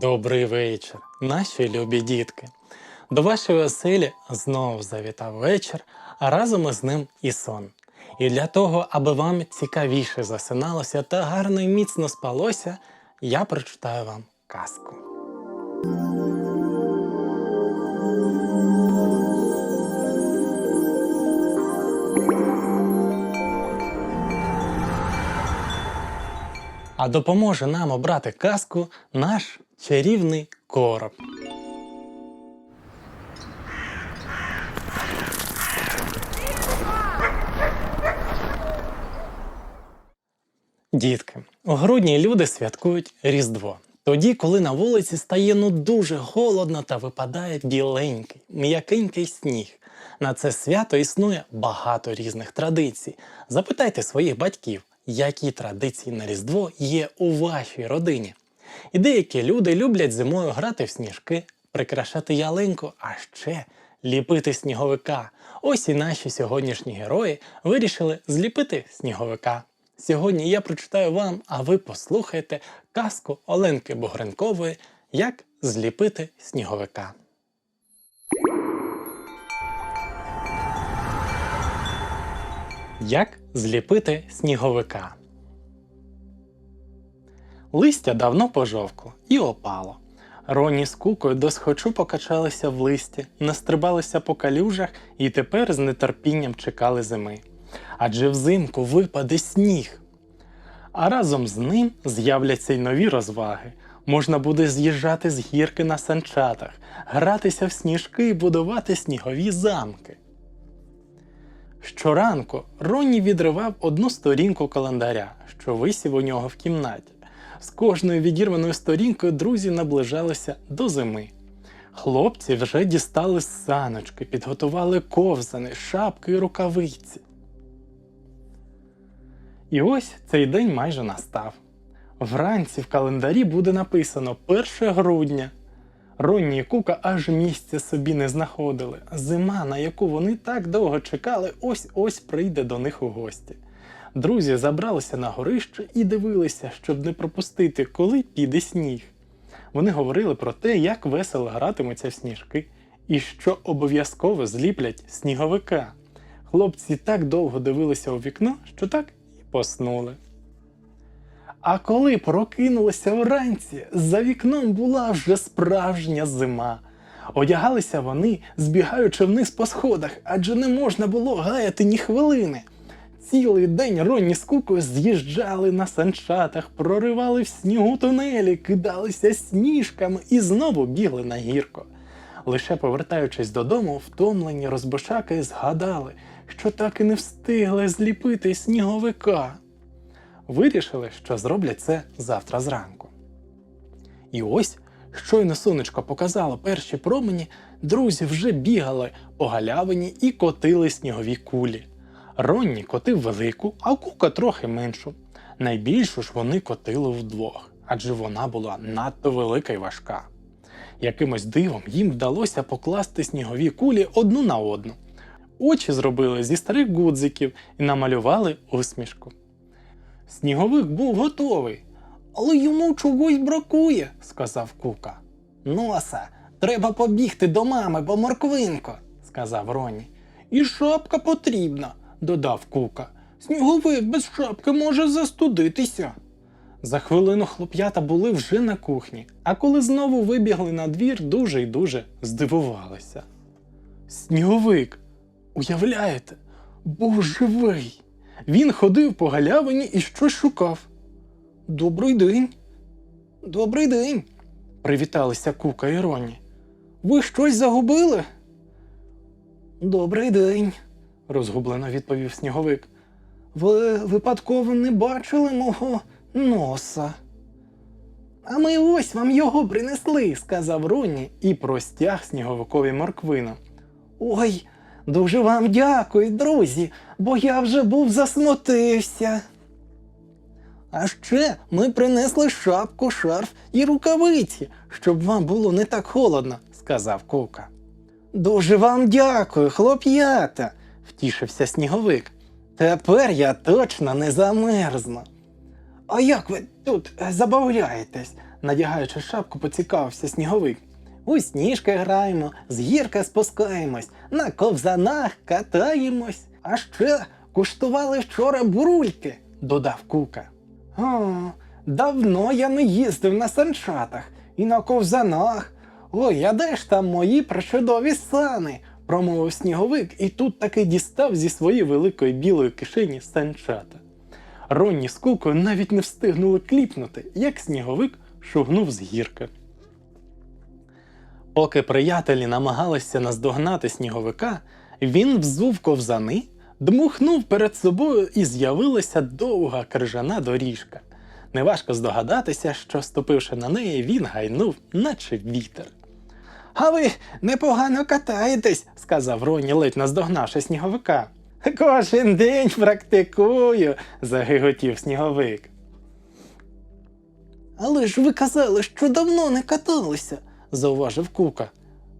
Добрий вечір, наші любі дітки. До вашої оселі знову завітав вечір, а разом із ним і сон. І для того, аби вам цікавіше засиналося та гарно і міцно спалося, я прочитаю вам казку. А допоможе нам обрати казку наш чарівний короб. Дітки, у грудні люди святкують Різдво. Тоді, коли на вулиці стає ну дуже холодно та випадає біленький, м'якенький сніг. На це свято існує багато різних традицій. Запитайте своїх батьків, які традиції на Різдво є у вашій родині. І деякі люди люблять зимою грати в сніжки, прикрашати ялинку, а ще ліпити сніговика. Ось і наші сьогоднішні герої вирішили зліпити сніговика. Сьогодні я прочитаю вам, а ви послухайте казку Оленки Бугренкової Як зліпити сніговика. Як зліпити сніговика? Листя давно пожовкло і опало. Роні з кукою досхочу покачалися в листі, настрибалися по калюжах і тепер з нетерпінням чекали зими. Адже взимку випаде сніг. А разом з ним з'являться й нові розваги. Можна буде з'їжджати з гірки на санчатах, гратися в сніжки і будувати снігові замки. Щоранку Ронні відривав одну сторінку календаря, що висів у нього в кімнаті. З кожною відірваною сторінкою друзі наближалися до зими. Хлопці вже дістали саночки, підготували ковзани, шапки і рукавиці. І ось цей день майже настав. Вранці в календарі буде написано 1 грудня. Ронні і Кука аж місця собі не знаходили. Зима, на яку вони так довго чекали, ось ось прийде до них у гості. Друзі забралися на горище і дивилися, щоб не пропустити, коли піде сніг. Вони говорили про те, як весело гратимуться в сніжки, і що обов'язково зліплять сніговика. Хлопці так довго дивилися у вікно, що так і поснули. А коли прокинулися вранці, за вікном була вже справжня зима. Одягалися вони, збігаючи вниз по сходах, адже не можна було гаяти ні хвилини. Цілий день Ронні з кукою з'їжджали на санчатах, проривали в снігу тунелі, кидалися сніжками і знову бігли на гірко. Лише повертаючись додому, втомлені розбошаки згадали, що так і не встигли зліпити сніговика. Вирішили, що зроблять це завтра зранку. І ось, щойно сонечко показало перші промені, друзі вже бігали по галявині і котили снігові кулі. Ронні котив велику, а кука трохи меншу. Найбільшу ж вони котили вдвох, адже вона була надто велика й важка. Якимось дивом їм вдалося покласти снігові кулі одну на одну. Очі зробили зі старих гудзиків і намалювали усмішку. Сніговик був готовий, але йому чогось бракує, сказав Кука. Носа, треба побігти до мами, бо морквинко, сказав Роні. І шапка потрібна, додав Кука. Сніговик без шапки може застудитися. За хвилину хлоп'ята були вже на кухні, а коли знову вибігли на двір, дуже й дуже здивувалися. Сніговик, уявляєте, був живий. Він ходив по галявині і щось шукав. Добрий день. Добрий день. Привіталися Кука і Роні. Ви щось загубили? Добрий день, розгублено відповів сніговик. Ви випадково не бачили мого носа. А ми ось вам його принесли, сказав Ронні і простяг сніговикові морквину. Ой, дуже вам дякую, друзі, бо я вже був засмутився. А ще ми принесли шапку, шарф і рукавиці, щоб вам було не так холодно, сказав Кука. Дуже вам дякую, хлоп'ята, втішився сніговик. Тепер я точно не замерзну. А як ви тут е, забавляєтесь? надягаючи шапку, поцікавився сніговик. У сніжки граємо, з гірки спускаємось, на ковзанах катаємось. А ще куштували вчора бурульки, додав Кука. О, давно я не їздив на санчатах і на ковзанах. Ой, а де ж там мої причудові сани? Промовив сніговик і тут таки дістав зі своєї великої білої кишені санчата. Ронні з кукою навіть не встигнули кліпнути, як сніговик шугнув з гірки. Поки приятелі намагалися наздогнати сніговика, він взув ковзани, дмухнув перед собою і з'явилася довга крижана доріжка. Неважко здогадатися, що, ступивши на неї, він гайнув, наче вітер. А ви непогано катаєтесь, сказав Роні, ледь наздогнавши сніговика. Кожен день практикую, загиготів сніговик. Але ж ви казали, що давно не каталися, зауважив Кука.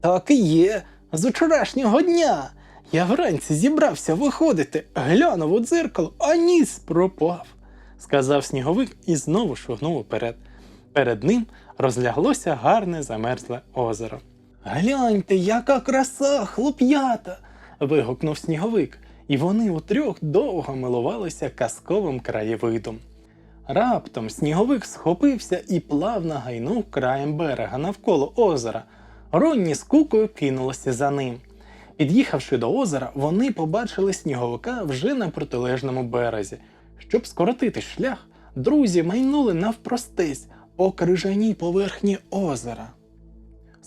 Так і є, з вчорашнього дня. Я вранці зібрався виходити, глянув у дзеркало, а ніс пропав, сказав сніговик і знову шугнув уперед. Перед ним розляглося гарне замерзле озеро. Гляньте, яка краса, хлоп'ята. вигукнув сніговик, і вони утрьох довго милувалися казковим краєвидом. Раптом сніговик схопився і плавно гайнув краєм берега навколо озера. Ронні з кукою кинулися за ним. Під'їхавши до озера, вони побачили сніговика вже на протилежному березі. Щоб скоротити шлях, друзі майнули навпростись по крижаній поверхні озера.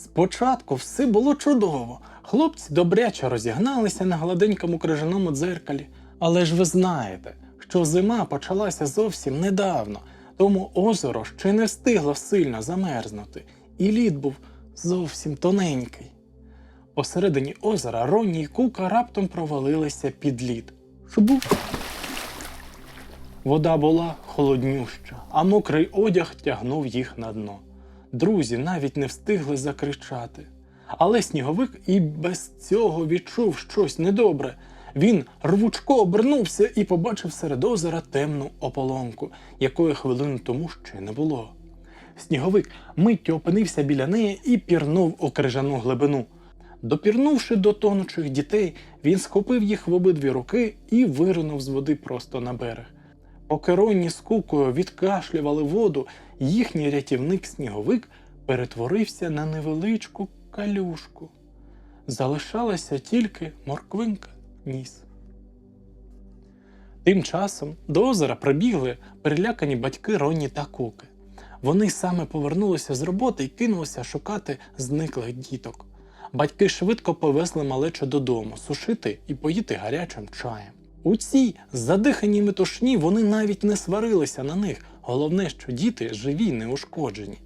Спочатку все було чудово. Хлопці добряче розігналися на гладенькому крижаному дзеркалі. Але ж ви знаєте, що зима почалася зовсім недавно, тому озеро ще не встигло сильно замерзнути, і лід був зовсім тоненький. Посередині озера Ронні й Кука раптом провалилися під лід. Шубук! Вода була холоднюща, а мокрий одяг тягнув їх на дно. Друзі навіть не встигли закричати. Але сніговик і без цього відчув щось недобре. Він рвучко обернувся і побачив серед озера темну ополонку, якої хвилину тому ще не було. Сніговик миттю опинився біля неї і пірнув у крижану глибину. Допірнувши до тонучих дітей, він схопив їх в обидві руки і виринув з води просто на берег. Поки Ронні з кукою відкашлювали воду, їхній рятівник сніговик перетворився на невеличку калюшку. Залишалася тільки морквинка ніс. Тим часом до озера прибігли перелякані батьки Ронні та Куки. Вони саме повернулися з роботи і кинулися шукати зниклих діток. Батьки швидко повезли малечу додому сушити і поїти гарячим чаєм. У цій задиханій метушні вони навіть не сварилися на них. Головне, що діти живі неушкоджені.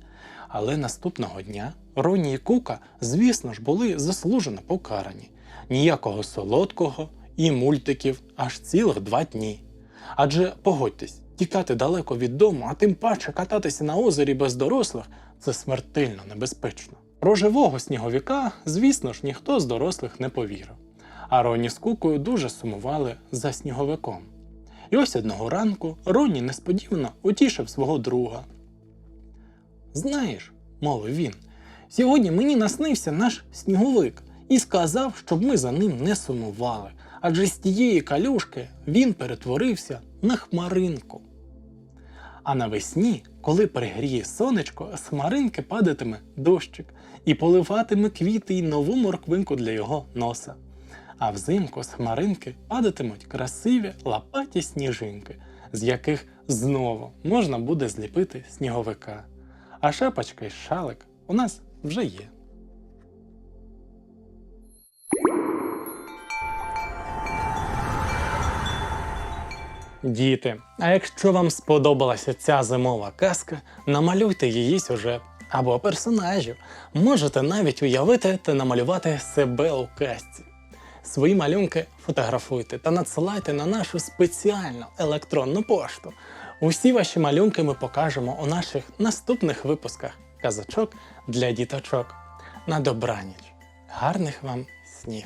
Але наступного дня Роні і Кука, звісно ж, були заслужено покарані. Ніякого солодкого і мультиків аж цілих два дні. Адже погодьтесь, тікати далеко від дому, а тим паче кататися на озері без дорослих це смертельно небезпечно. Про живого сніговіка, звісно ж, ніхто з дорослих не повірив. А Роні з Кукою дуже сумували за сніговиком. І ось одного ранку Роні несподівано утішив свого друга. Знаєш, мовив він, сьогодні мені наснився наш сніговик і сказав, щоб ми за ним не сумували, адже з тієї калюшки він перетворився на хмаринку. А навесні, коли пригріє сонечко, з хмаринки падатиме дощик і поливатиме квіти й нову морквинку для його носа. А взимку з хмаринки падатимуть красиві лапаті сніжинки, з яких знову можна буде зліпити сніговика. А шапочка й шалик у нас вже є. Діти, а якщо вам сподобалася ця зимова казка, намалюйте її сюжет або персонажів. Можете навіть уявити та намалювати себе у казці. Свої малюнки фотографуйте та надсилайте на нашу спеціальну електронну пошту. Усі ваші малюнки ми покажемо у наших наступних випусках казачок для діточок. На добраніч. Гарних вам снів!